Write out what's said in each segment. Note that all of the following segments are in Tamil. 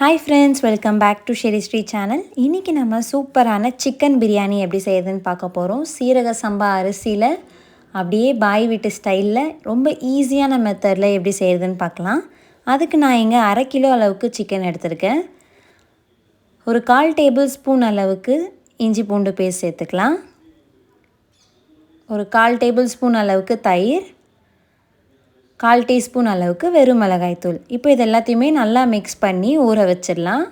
Hi friends welcome back to Sheri Sri channel இன்றைக்கி நம்ம சூப்பரான சிக்கன் பிரியாணி எப்படி செய்யுதுன்னு பார்க்க போகிறோம் சீரக சம்பா அரிசியில் அப்படியே பாய் வீட்டு ஸ்டைலில் ரொம்ப ஈஸியான மெத்தடில் எப்படி செய்யுதுன்னு பார்க்கலாம். அதுக்கு நான் இங்கே அரை கிலோ அளவுக்கு சிக்கன் எடுத்திருக்கேன். ஒரு கால் டேபிள் ஸ்பூன் அளவுக்கு இஞ்சி பூண்டு பேஸ்ட் சேர்த்துக்கலாம். ஒரு கால் டேபிள் ஸ்பூன் அளவுக்கு தயிர். கால் டீஸ்பூன் அளவுக்கு வெறும் மிளகாய்த்தூள் இப்போ இது எல்லாத்தையுமே நல்லா மிக்ஸ் பண்ணி ஊற வச்சிடலாம்.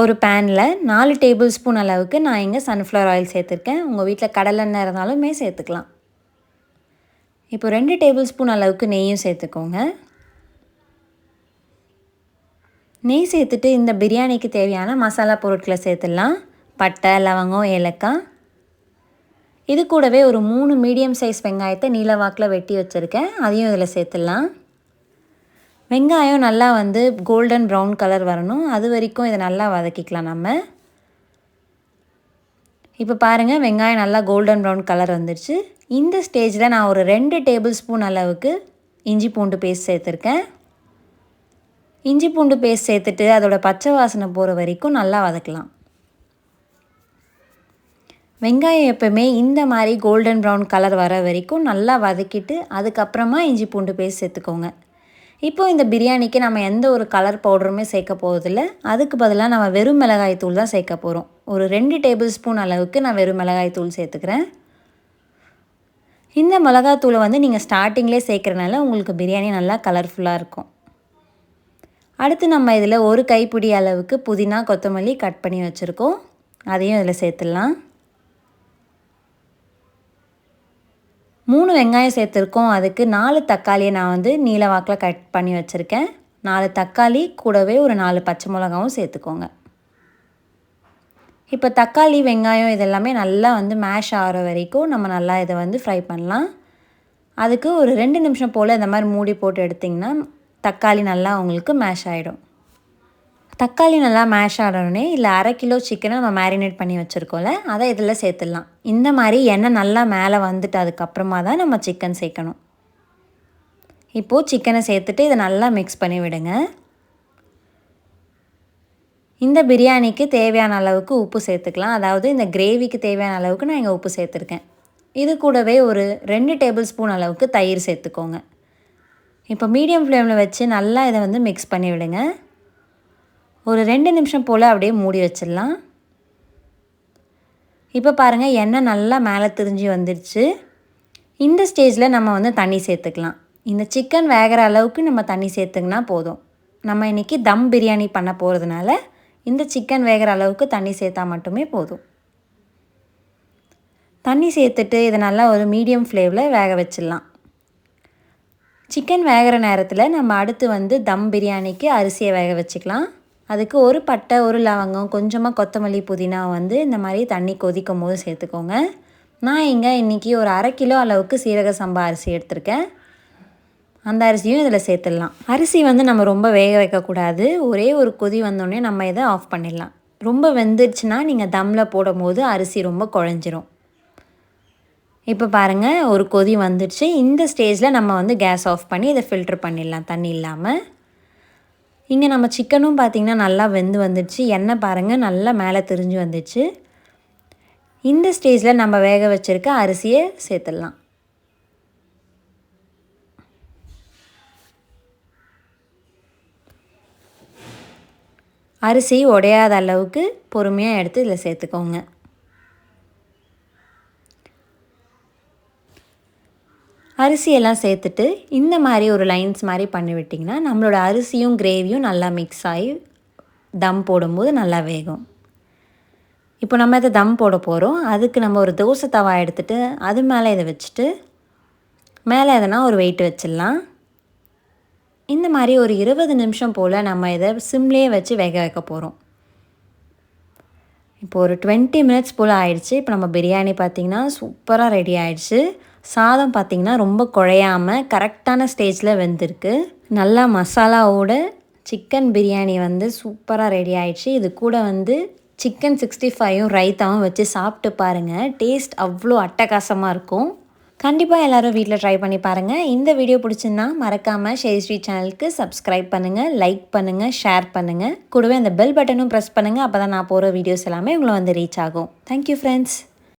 ஒரு பேனில் நாலு டேபிள் ஸ்பூன் அளவுக்கு நான் இங்கே சன்ஃப்ளவர் ஆயில் சேர்த்துருக்கேன். உங்கள் வீட்டில் கடலெண்ணெய் இருந்தாலுமே சேர்த்துக்கலாம். இப்போ ரெண்டு டேபிள் ஸ்பூன் அளவுக்கு நெய்யும் சேர்த்துக்கோங்க. நெய் சேர்த்துட்டு இந்த பிரியாணிக்கு தேவையான மசாலா பொருட்களை சேர்த்துடலாம். பட்டை லவங்கம் ஏலக்காய். இது கூடவே ஒரு மூணு மீடியம் சைஸ் வெங்காயத்தை நீல வாக்கில் வெட்டி வச்சுருக்கேன். அதையும் இதில் சேர்த்துடலாம். வெங்காயம் நல்லா வந்து கோல்டன் ப்ரௌன் கலர் வரணும். அது வரைக்கும் இதை நல்லா வதக்கிக்கலாம் நம்ம. இப்போ பாருங்கள் வெங்காயம் நல்லா கோல்டன் ப்ரௌன் கலர் வந்துடுச்சு இந்த ஸ்டேஜில் நான் ஒரு ரெண்டு டேபிள் ஸ்பூன் அளவுக்கு இஞ்சி பூண்டு பேஸ்ட் சேர்த்துருக்கேன். இஞ்சி பூண்டு பேஸ்ட் சேர்த்துட்டு அதோடய பச்சை வாசனை போகிற வரைக்கும் நல்லா வதக்கலாம். வெங்காயம் எப்போவுமே இந்த மாதிரி கோல்டன் ப்ரௌன் கலர் வர வரைக்கும் நல்லா வதக்கிட்டு அதுக்கப்புறமா இஞ்சி பூண்டு பேஸ்ட் சேர்த்துக்கோங்க. இப்போது இந்த பிரியாணிக்கு நம்ம எந்த ஒரு கலர் பவுடருமே சேர்க்க போகிறதில்ல அதுக்கு பதிலாக நம்ம வெறும் மிளகாய் தூள் தான் சேர்க்க போகிறோம் ஒரு ரெண்டு டேபிள் ஸ்பூன் அளவுக்கு நான் வெறும் மிளகாய் தூள் சேர்த்துக்கிறேன். இந்த மிளகாத்தூளை வந்து நீங்கள் ஸ்டார்டிங்லேயே சேர்க்குறனால உங்களுக்கு பிரியாணி நல்லா கலர்ஃபுல்லாக இருக்கும். அடுத்து நம்ம இதில் ஒரு கைப்பிடி அளவுக்கு புதினா கொத்தமல்லி கட் பண்ணி வச்சுருக்கோம். அதையும் இதில் சேர்த்துடலாம். மூணு வெங்காயம் சேர்த்துருக்கோம். அதுக்கு நாலு தக்காளியை நான் வந்து நீல வாக்கில் கட் பண்ணி வச்சுருக்கேன். நாலு தக்காளி கூடவே ஒரு நாலு பச்சை மிளகாவும் சேர்த்துக்கோங்க. இப்போ தக்காளி வெங்காயம் இதெல்லாமே நல்லா வந்து மேஷ் ஆகிற வரைக்கும் நம்ம நல்லா இதை வந்து ஃப்ரை பண்ணலாம். அதுக்கு ஒரு ரெண்டு நிமிஷம் போல் இந்த மாதிரி மூடி போட்டு எடுத்திங்கன்னா தக்காளி நல்லா உங்களுக்கு மேஷ் ஆகிடும் தக்காளி நல்லா மேஷ் ஆடணுன்னே இல்லை அரை கிலோ சிக்கனை நம்ம மேரினேட் பண்ணி வச்சுருக்கோம்ல அதை இதில் சேர்த்துடலாம். இந்த மாதிரி எண்ணெய் நல்லா மேலே வந்துட்டு அதுக்கப்புறமா தான் நம்ம சிக்கன் சேர்க்கணும். இப்போது சிக்கனை சேர்த்துட்டு இதை நல்லா மிக்ஸ் பண்ணி விடுங்க. இந்த பிரியாணிக்கு தேவையான அளவுக்கு உப்பு சேர்த்துக்கலாம். அதாவது இந்த கிரேவிக்கு தேவையான அளவுக்கு நான் இங்கே உப்பு சேர்த்துருக்கேன். இது கூடவே ஒரு ரெண்டு டேபிள் ஸ்பூன் அளவுக்கு தயிர் சேர்த்துக்கோங்க. இப்போ மீடியம் ஃப்ளேமில் வச்சு நல்லா இதை வந்து மிக்ஸ் பண்ணி விடுங்க. ஒரு ரெண்டு நிமிஷம் போல் அப்படியே மூடி வச்சிடலாம். இப்போ பாருங்கள் எண்ணெய் நல்லா மேலே திரிஞ்சு வந்துடுச்சு இந்த ஸ்டேஜில் நம்ம வந்து தண்ணி சேர்த்துக்கலாம். இந்த சிக்கன் வேகிற அளவுக்கு நம்ம தண்ணி சேர்த்துக்கினா போதும். நம்ம இன்றைக்கி தம் பிரியாணி பண்ண போகிறதுனால இந்த சிக்கன் வேகிற அளவுக்கு தண்ணி சேர்த்தா மட்டுமே போதும். தண்ணி சேர்த்துட்டு இதை நல்லா ஒரு மீடியம் ஃப்ளேவில் வேக வச்சிடலாம். சிக்கன் வேகிற நேரத்தில் நம்ம அடுத்து வந்து தம் பிரியாணிக்கு அரிசியை வேக வச்சுக்கலாம். அதுக்கு ஒரு பட்டை ஒரு லவங்கம் கொஞ்சமாக கொத்தமல்லி புதினா வந்து இந்த மாதிரி தண்ணி கொதிக்கும் போது சேர்த்துக்கோங்க. நான் இங்கே இன்றைக்கி ஒரு அரை கிலோ அளவுக்கு சீரக சம்பா அரிசி எடுத்திருக்கேன். அந்த அரிசியும் இதில் சேர்த்துடலாம். அரிசி வந்து நம்ம ரொம்ப வேக வைக்கக்கூடாது. ஒரே ஒரு கொதி வந்தோடனே நம்ம இதை ஆஃப் பண்ணிடலாம். ரொம்ப வெந்துருச்சுன்னா நீங்கள் தம்மில் போடும் போது அரிசி ரொம்ப குழஞ்சிரும். இப்போ பாருங்கள் ஒரு கொதி வந்துடுச்சு இந்த ஸ்டேஜில் நம்ம வந்து கேஸ் ஆஃப் பண்ணி இதை ஃபில்ட்ரு பண்ணிடலாம் தண்ணி இல்லாமல் இங்கே நம்ம சிக்கனும் பார்த்திங்கன்னா நல்லா வெந்து வந்துடுச்சு. எண்ணெய் பாருங்கள் நல்லா மேலே திரிஞ்சு வந்துடுச்சு. இந்த ஸ்டேஜில் நம்ம வேக வச்சுருக்க அரிசியை சேர்த்துடலாம். அரிசி உடையாத அளவுக்கு பொறுமையாக எடுத்து இதில் சேர்த்துக்கோங்க. அரிசியெல்லாம் சேர்த்துட்டு இந்த மாதிரி ஒரு லைன்ஸ் மாதிரி பண்ணி விட்டிங்கன்னா நம்மளோட அரிசியும் கிரேவியும் நல்லா மிக்ஸ் ஆகி தம் போடும்போது நல்லா வேகும். இப்போ நம்ம இதை தம் போட போகிறோம் அதுக்கு நம்ம ஒரு தோசை தவா எடுத்துகிட்டு அது மேலே இதை வச்சுட்டு மேலே எதனா ஒரு வெயிட் வச்சிடலாம். இந்த மாதிரி ஒரு இருபது நிமிஷம் போல் நம்ம இதை சிம்லேயே வச்சு வேக வைக்க போகிறோம் இப்போ ஒரு டுவெண்ட்டி மினிட்ஸ் போல் ஆயிடுச்சு. இப்போ நம்ம பிரியாணி பார்த்திங்கன்னா சூப்பராக ரெடி ஆயிடுச்சு. சாதம் பார்த்திங்கன்னா ரொம்ப குழையாமல் கரெக்டான ஸ்டேஜில் வெந்திருக்கு. நல்லா மசாலாவோட சிக்கன் பிரியாணி வந்து சூப்பராக ரெடி ஆயிடுச்சு. இது கூட வந்து சிக்கன் சிக்ஸ்டி ஃபைவும் ரைத்தாவும் வச்சு சாப்பிட்டு பாருங்கள் டேஸ்ட் அவ்வளோ அட்டகாசமாக இருக்கும். கண்டிப்பாக எல்லோரும் வீட்டில் ட்ரை பண்ணி பாருங்கள் இந்த வீடியோ பிடிச்சிருந்தா மறக்காமல் ஷேர் ஸ்ரீ சேனலுக்கு சப்ஸ்கிரைப் பண்ணுங்கள் லைக் பண்ணுங்கள் ஷேர் பண்ணுங்கள் கூடவே அந்த பெல் பட்டனும் ப்ரெஸ் பண்ணுங்கள் அப்போ தான் நான் போகிற வீடியோஸ் எல்லாமே உங்களை வந்து ரீச் ஆகும். Thank you friends